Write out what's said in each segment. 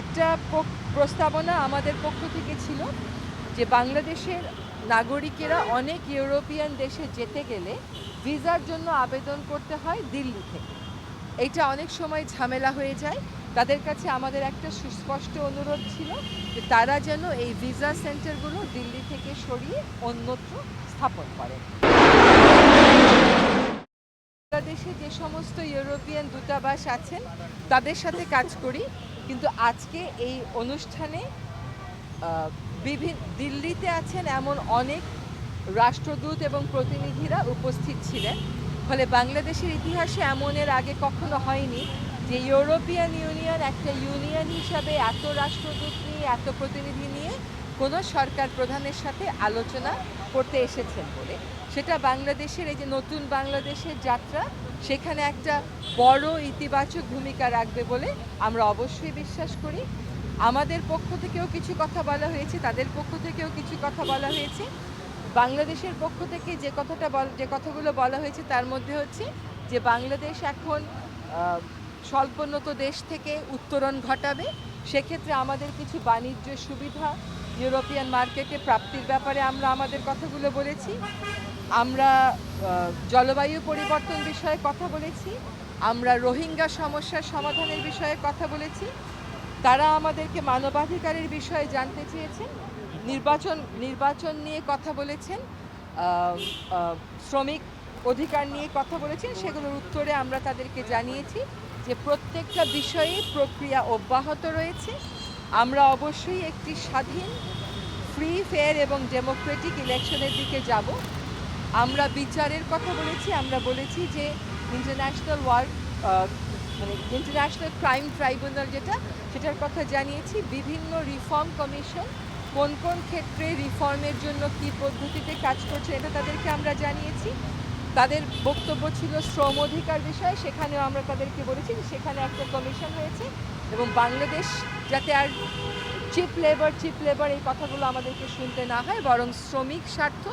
একটা প্রস্তাবনা আমাদের পক্ষ থেকে ছিল যে বাংলাদেশের নাগরিকেরা অনেক ইউরোপিয়ান দেশে যেতে গেলে ভিসার জন্য আবেদন করতে হয় দিল্লি থেকে। এটা অনেক সময় ঝামেলা হয়ে যায়। তাদের কাছে আমাদের একটা সুস্পষ্ট অনুরোধ ছিল যে তারা যেন এই ভিসা সেন্টারগুলো দিল্লি থেকে সরিয়ে অন্যত্র স্থাপন করে বাংলাদেশে যে সমস্ত ইউরোপিয়ান দূতাবাস আছেন, তাদের সাথে কাজ করি। কিন্তু আজকে এই অনুষ্ঠানে বিভিন্ন দিল্লিতে আছেন এমন অনেক রাষ্ট্রদূত এবং প্রতিনিধিরা উপস্থিত ছিলেন। ফলে বাংলাদেশের ইতিহাসে এমন এর আগে কখনো হয়নি যে ইউরোপিয়ান ইউনিয়ন একটা ইউনিয়ন হিসাবে এত রাষ্ট্রদূত নিয়ে, এত প্রতিনিধি নিয়ে কোনো সরকার প্রধানের সাথে আলোচনা করতে এসেছেন বলে। সেটা বাংলাদেশের, এই যে নতুন বাংলাদেশের যাত্রা, সেখানে একটা বড় ইতিবাচক ভূমিকা রাখবে বলে আমরা অবশ্যই বিশ্বাস করি। আমাদের পক্ষ থেকেও কিছু কথা বলা হয়েছে, তাদের পক্ষ থেকেও কিছু কথা বলা হয়েছে। বাংলাদেশের পক্ষ থেকে যে কথাটা বল, যে কথাগুলো বলা হয়েছে, তার মধ্যে হচ্ছে যে বাংলাদেশ এখন স্বল্পোন্নত দেশ থেকে উত্তরণ ঘটাবে। সেক্ষেত্রে আমাদের কিছু বাণিজ্য সুবিধা ইউরোপিয়ান মার্কেটে প্রাপ্তির ব্যাপারে আমরা আমাদের কথাগুলো বলেছি। আমরা জলবায়ু পরিবর্তন বিষয়ে কথা বলেছি। আমরা রোহিঙ্গা সমস্যার সমাধানের বিষয়ে কথা বলেছি। তারা আমাদেরকে মানবাধিকারের বিষয়ে জানতে চেয়েছেন। নির্বাচন নির্বাচন নিয়ে কথা বলেছেন। শ্রমিক অধিকার নিয়ে কথা বলেছেন। সেগুলোর উত্তরে আমরা তাদেরকে জানিয়েছি যে প্রত্যেকটা বিষয়ে প্রক্রিয়া অব্যাহত রয়েছে। আমরা অবশ্যই একটি স্বাধীন ফ্রি ফেয়ার এবং ডেমোক্রেটিক ইলেকশনের দিকে যাব। আমরা বিচারের কথা বলেছি, আমরা বলেছি যে ইন্টারন্যাশনাল ওয়ার্ল্ড মানে ইন্টারন্যাশনাল ক্রাইম ট্রাইব্যুনাল যেটা, সেটার কথা জানিয়েছি। বিভিন্ন রিফর্ম কমিশন কোন কোন ক্ষেত্রে রিফর্মের জন্য কি পদ্ধতিতে কাজ করছে এটা তাদেরকে আমরা জানিয়েছি। তাদের বক্তব্য ছিল শ্রম অধিকার বিষয়ে, সেখানেও আমরা তাদেরকে বলেছি যে সেখানে একটা কমিশন হয়েছে। এবং বাংলাদেশ যাতে আর চিপ লেবার চিপ লেবার এই কথাগুলো আমাদেরকে শুনতে না হয়, বরং শ্রমিক স্বার্থ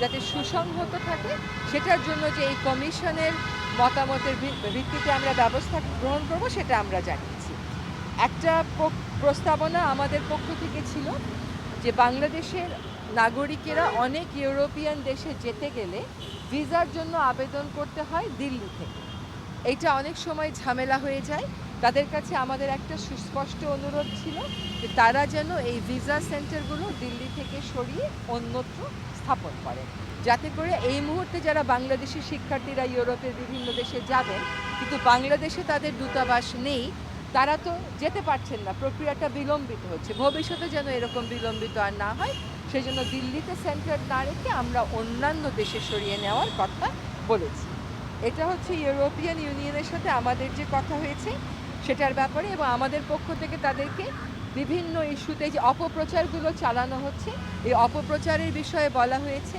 যাতে সুসংহত থাকে, সেটার জন্য যে এই কমিশনের মতামতের ভিত্তিতে আমরা ব্যবস্থা গ্রহণ করব, সেটা আমরা জানিয়েছি। একটা প্রস্তাবনা আমাদের পক্ষ থেকে ছিল যে বাংলাদেশের নাগরিকেরা অনেক ইউরোপিয়ান দেশে যেতে গেলে ভিসার জন্য আবেদন করতে হয় দিল্লি থেকে। এটা অনেক সময় ঝামেলা হয়ে যায়। তাদের কাছে আমাদের একটা সুস্পষ্ট অনুরোধ ছিল যে তারা যেন এই ভিসা সেন্টারগুলো দিল্লি থেকে সরিয়ে অন্যত্র স্থাপন করে যাতে করে এই মুহূর্তে যারা বাংলাদেশি শিক্ষার্থীরা ইউরোপের বিভিন্ন দেশে যাবেন, কিন্তু বাংলাদেশে তাদের দূতাবাস নেই, তারা তো যেতে পারছেন না। প্রক্রিয়াটা বিলম্বিত হচ্ছে। ভবিষ্যতে যেন এরকম বিলম্বিত আর না হয় সেই জন্য দিল্লিতে সেন্টার না রেখে আমরা অন্যান্য দেশে সরিয়ে নেওয়ার কথা বলেছি। এটা হচ্ছে ইউরোপিয়ান ইউনিয়নের সাথে আমাদের যে কথা হয়েছে সেটার ব্যাপারে এবং আমাদের পক্ষ থেকে তাদেরকে বিভিন্ন ইস্যুতে যে অপপ্রচারগুলো চালানো হচ্ছে, এই অপপ্রচারের বিষয়ে বলা হয়েছে,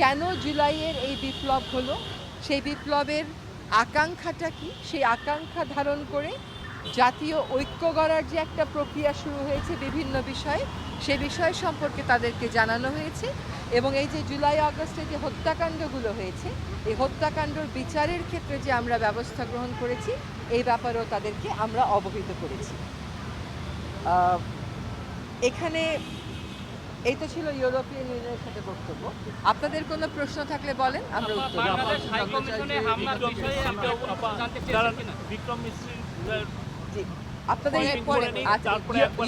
কেন জুলাইয়ের এই বিপ্লব হলো? সেই বিপ্লবের আকাঙ্ক্ষাটা কি? সেই আকাঙ্ক্ষা ধারণ করে জাতীয় ঐক্য গড়ার যে একটা প্রক্রিয়া শুরু হয়েছে বিভিন্ন বিষয়ে, সে বিষয় সম্পর্কে তাদেরকে জানানো হয়েছে এবং এই যে জুলাই, আগস্টে যে হত্যাকাণ্ডগুলো হয়েছে, এই হত্যাকাণ্ডর বিচারের ক্ষেত্রে যে আমরা ব্যবস্থা গ্রহণ করেছি এই ব্যাপারেও তাদেরকে আমরা অবহিত করেছি। আহ, এখানে এই তো ছিল ইউরোপিয়ান ইউনিয়নের সাথে বক্তব্য। আপনাদের কোনো প্রশ্ন থাকলে বলেন আমরা উত্তর বিক্রম জি আপনাদের আচ্ছা,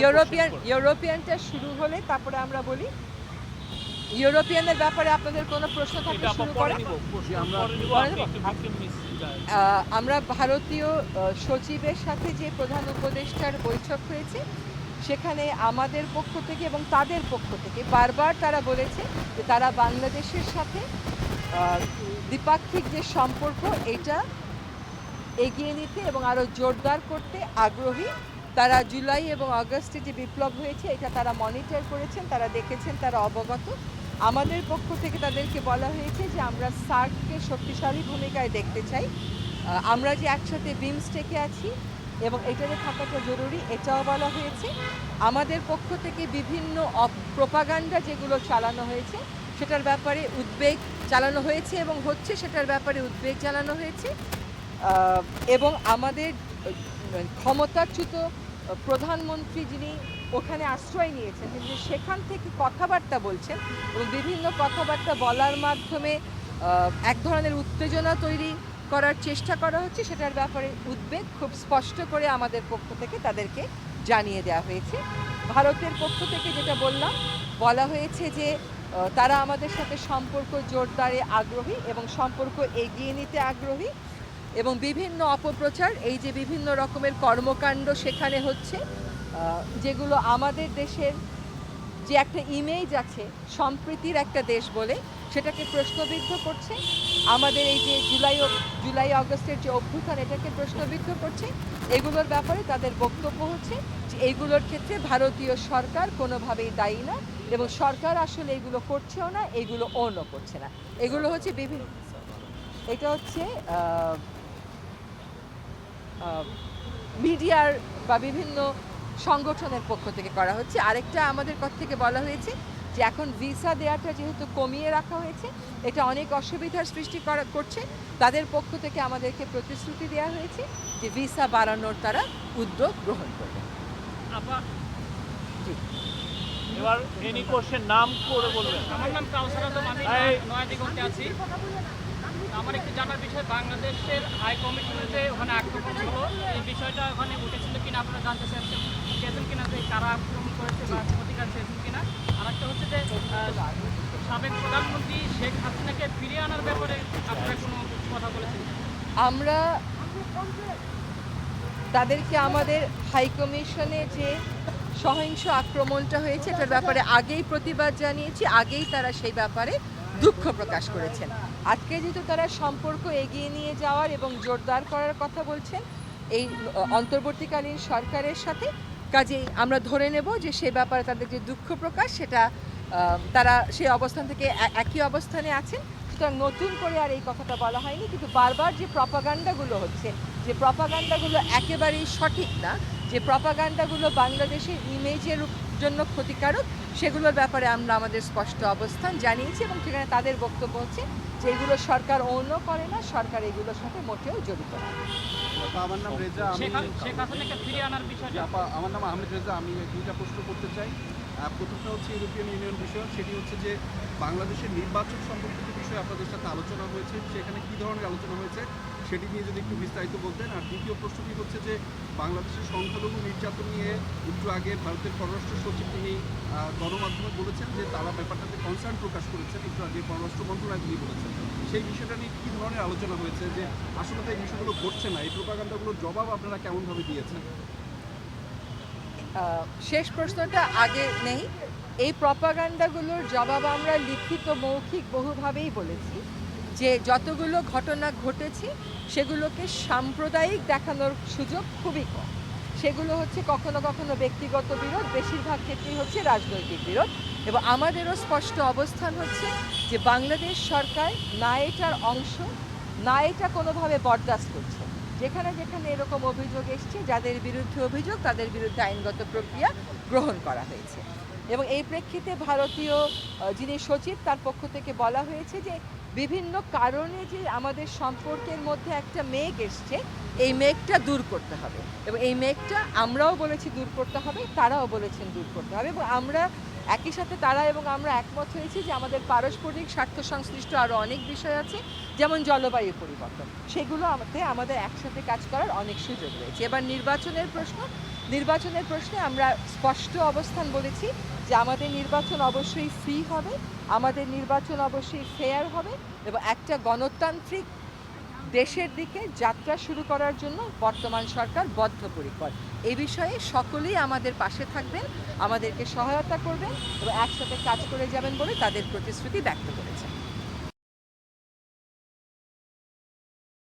ইউরোপিয়ান ইউরোপিয়ানটা শুরু হলে তারপরে আমরা বলি ইউরোপিয়ানের ব্যাপারে আপনাদের কোনো প্রশ্ন থাকলে শুরু করেন? আমরা ভারতীয় সচিবের সাথে যে প্রধান উপদেষ্টার বৈঠক হয়েছে সেখানে আমাদের পক্ষ থেকে এবং তাদের পক্ষ থেকে বারবার তারা বলেছে যে তারা বাংলাদেশের সাথে আহ, দ্বিপাক্ষিক যে সম্পর্ক এটা এগিয়ে নিতে এবং আরও জোরদার করতে আগ্রহী। তারা জুলাই এবং আগস্টে যে বিপ্লব হয়েছে এটা তারা মনিটর করেছেন তারা দেখেছেন তারা অবগত। আমাদের পক্ষ থেকে তাদেরকে বলা হয়েছে যে আমরা সার্ককে শক্তিশালী ভূমিকায় দেখতে চাই। আমরা যে একসাথে বিমস্টেকে আছি এবং এটাতে থাকাটা জরুরি, এটাও বলা হয়েছে। আমাদের পক্ষ থেকে বিভিন্ন প্রোপাগান্ডা যেগুলো চালানো হয়েছে, সেটার ব্যাপারে উদ্বেগ চালানো হয়েছে এবং হচ্ছে সেটার ব্যাপারে উদ্বেগ চালানো হয়েছে। এবং আমাদের ক্ষমতাচ্যুত প্রধানমন্ত্রী যিনি ওখানে আশ্রয় নিয়েছেন, তিনি সেখান থেকে কথাবার্তা বলছেন এবং বিভিন্ন কথাবার্তা বলার মাধ্যমে এক ধরনের উত্তেজনা তৈরি করার চেষ্টা করা হচ্ছে, সেটার ব্যাপারে উদ্বেগ খুব স্পষ্ট করে আমাদের পক্ষ থেকে তাদেরকে জানিয়ে দেওয়া হয়েছে। ভারতের পক্ষ থেকে যেটা বললাম, বলা হয়েছে যে তারা আমাদের সাথে সম্পর্ক জোরদারে আগ্রহী এবং সম্পর্ক এগিয়ে নিতে আগ্রহী। এবং বিভিন্ন অপপ্রচার, এই যে বিভিন্ন রকমের কর্মকাণ্ড সেখানে হচ্ছে যেগুলো আমাদের দেশের যে একটা ইমেজ আছে, সম্প্রীতির একটা দেশ বলে সেটাকে প্রশ্নবিদ্ধ করছে। আমাদের এই যে জুলাই জুলাই আগস্টের যে অভ্যুত্থান, এটাকে প্রশ্নবিদ্ধ করছে। এগুলোর ব্যাপারে তাদের বক্তব্য হচ্ছে যে এইগুলোর ক্ষেত্রে ভারতীয় সরকার কোনোভাবেই দায়ী না এবং সরকার আসলে এগুলো করছেও না, এগুলো অন্য করছে না। এগুলো হচ্ছে বিভিন্ন এটা হচ্ছে মিডিয়ার বা বিভিন্ন সংগঠনের পক্ষ থেকে করা হচ্ছে। আরেকটা আমাদের পক্ষ থেকে বলা হয়েছে যে এখন ভিসা দেওয়াটা যেহেতু কমিয়ে রাখা হয়েছে এটা অনেক অসুবিধার সৃষ্টি করা করছে। তাদের পক্ষ থেকে আমাদেরকে প্রতিশ্রুতি দেওয়া হয়েছে যে ভিসা বাড়ানোর তারা উদ্যোগ গ্রহণ করবে। জি। এবার এনি কোশ্চেন নাম করে বলবেন। আমার নাম কাউসার আলম আমি এই- আছি। আমার একটু জানার বিষয়, বাংলাদেশের হাই কমিশনে যে ওখানে আক্রমণ হলো। এই বিষয়টা ওখানে উঠেছিল কিনা আপনারা জানতে চাচ্ছেন চেয়েছেন কিনা, যে কারা আক্রমণ করেছে বা প্রতিকার চেয়েছেন কিনা? আর একটা হচ্ছে যে সাবেক প্রধানমন্ত্রী শেখ হাসিনাকে ফিরিয়ে আনার ব্যাপারে আপনারা কোনো কথা বলেছেন? আমরা তাদেরকে আমাদের হাই কমিশনে যে সহিংস আক্রমণটা হয়েছে, এটার ব্যাপারে আগেই প্রতিবাদ জানিয়েছি, আগেই তারা সেই ব্যাপারে দুঃখ প্রকাশ করেছেন। আজকে যেহেতু তারা সম্পর্ক এগিয়ে নিয়ে যাওয়ার এবং জোরদার করার কথা বলছেন, এই অন্তর্বর্তীকালীন সরকারের সাথে, কাজেই আমরা ধরে নেব যে সে ব্যাপারে তাদের যে দুঃখ প্রকাশ, সেটা তারা সেই অবস্থান থেকে একই অবস্থানে আছেন। সুতরাং নতুন করে আর এই কথাটা বলা হয়নি, কিন্তু বারবার যে প্রপাগান্ডাগুলো হচ্ছে, যে প্রপাগান্ডাগুলো একেবারেই সঠিক না, যে প্রপাগান্ডাগুলো বাংলাদেশের ইমেজের জন্য ক্ষতিকারক সেগুলোর ব্যাপারে আমরা আমাদের স্পষ্ট অবস্থান জানিয়েছি এবং সেখানে তাদের বক্তব্য হচ্ছে যে এগুলো সরকার অন্য করে না সরকার এগুলোর সাথে মোটেও জড়িত না। আমার নাম রেজা আমি আমার নাম আহমেদ রেজা আমি দুইটা প্রশ্ন করতে চাই। প্রথমটা হচ্ছে ইউরোপিয়ান ইউনিয়ন বিষয় সেটি হচ্ছে যে বাংলাদেশের নির্বাচন সম্পর্কিত বিষয়ে আপনাদের সাথে আলোচনা হয়েছে সেখানে কি ধরনের আলোচনা হয়েছে? সেটি নিয়ে যদি একটু বিস্তারিত বলতেন। আর দ্বিতীয় প্রশ্নটি হচ্ছে যে, বাংলাদেশের সংখ্যালঘু নির্যাতন নিয়ে একটু আগে ভারতের পররাষ্ট্র সচিব তিনি গণমাধ্যমে বলেছেন যে, তারা ব্যাপারটাতে কনসার্ন প্রকাশ করেছেন। একটু আগে পররাষ্ট্র মন্ত্রণালয় তিনি বলেছেন। সেই বিষয়টা নিয়ে কী ধরনের আলোচনা হয়েছে যে, আসলে তো এই বিষয়গুলো ঘটছে না। এই প্রোপাগান্ডাগুলোর জবাব আপনারা কেমনভাবে দিয়েছেন? শেষ প্রশ্নটা আগে নেই। এই প্রপাগান্ডাগুলোর জবাব আমরা লিখিত, মৌখিক বহুভাবেই বলেছি যে, যতগুলো ঘটনা ঘটেছে সেগুলোকে সাম্প্রদায়িক দেখানোর সুযোগ খুবই কম। সেগুলো হচ্ছে কখনো কখনো ব্যক্তিগত বিরোধ, বেশিরভাগ ক্ষেত্রেই হচ্ছে রাজনৈতিক বিরোধ এবং আমাদেরও স্পষ্ট অবস্থান হচ্ছে যে বাংলাদেশ সরকার না এটার অংশ, না এটা কোনোভাবে বরদাস্ত করছে। যেখানে যেখানে এরকম অভিযোগ এসছে, যাদের বিরুদ্ধে অভিযোগ, তাদের বিরুদ্ধে আইনগত প্রক্রিয়া গ্রহণ করা হয়েছে। এবং এই প্রেক্ষিতে ভারতীয় যিনি সচিব, তার পক্ষ থেকে বলা হয়েছে যে বিভিন্ন কারণে যে আমাদের সম্পর্কের মধ্যে একটা মেঘ এসছে, এই মেঘটা দূর করতে হবে। এবং এই মেঘটা আমরাও বলেছি দূর করতে হবে, তারাও বলেছেন দূর করতে হবে। এবং আমরা একই সাথে তারা এবং আমরা একমত হয়েছি যে আমাদের পারস্পরিক স্বার্থ সংশ্লিষ্ট আরও অনেক বিষয় আছে, যেমন জলবায়ু পরিবর্তন। সেগুলো আমাদের আমাদের একসাথে কাজ করার অনেক সুযোগ রয়েছে। এবার নির্বাচনের প্রশ্ন, নির্বাচনের প্রশ্নে আমরা স্পষ্ট অবস্থান বলেছি। যে আমাদের নির্বাচন অবশ্যই ফ্রি হবে, আমাদের নির্বাচন অবশ্যই ফেয়ার হবে এবং একটা গণতান্ত্রিক দেশের দিকে যাত্রা শুরু করার জন্য বর্তমান সরকার বদ্ধপরিকর। এ বিষয়ে সকলেই আমাদের পাশে থাকবেন, আমাদেরকে সহায়তা করবেন এবং একসাথে কাজ করে যাবেন বলে তাদের প্রতিশ্রুতি ব্যক্ত করেছেন।